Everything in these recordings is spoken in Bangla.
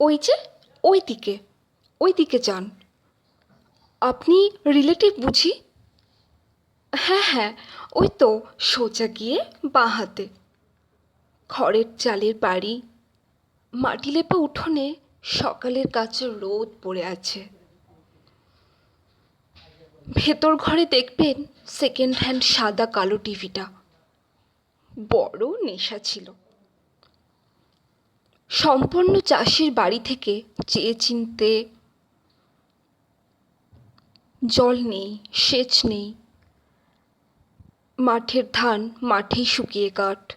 ওই যে ওই দিকে ওই দিকে যান। আপনি রিলেটিভ বুঝি? হ্যাঁ হ্যাঁ ওই তো, সোজা গিয়ে বাঁ হাতে। খড়ের চালের বাড়ি, মাটি লেপা উঠোনে সকালের কাছে রোদ পড়ে আছে। ভেতর ঘরে দেখবেন সেকেন্ড হ্যান্ড সাদা কালো টিভিটা বড় নেশা ছিল। সম্পন্ন চাষির বাড়ি থেকে চেয়ে চিনতে জল নেই, সেচ নেই। মাঠের ধান মাঠেই শুকিয়ে কাঠ।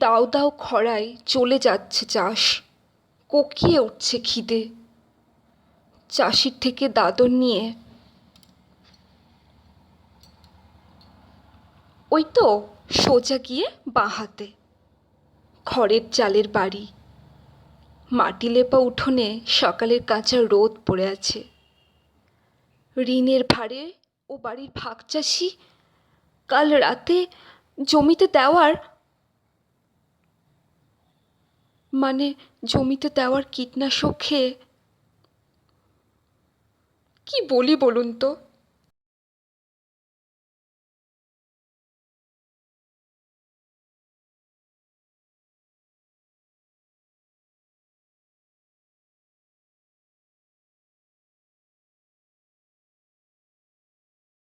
দাও দাও খরায় চলে যাচ্ছে চাষ, কোকিয়ে উঠছে খিদে। চাষির থেকে দাদন নিয়ে ওই তো সোজা গিয়ে বাঁ হাতে। খড়ের চালের বাড়ি। মাটি লেপা উঠোনে সকালের কাঁচা রোদ পড়ে আছে। ঋণের ভারে ও বাড়ির ভাগ চাষি কাল রাতে জমিতে দেওয়ার মানে জমিতে দেওয়ার কীটনাশক খেয়ে কি বলি বলুন তো?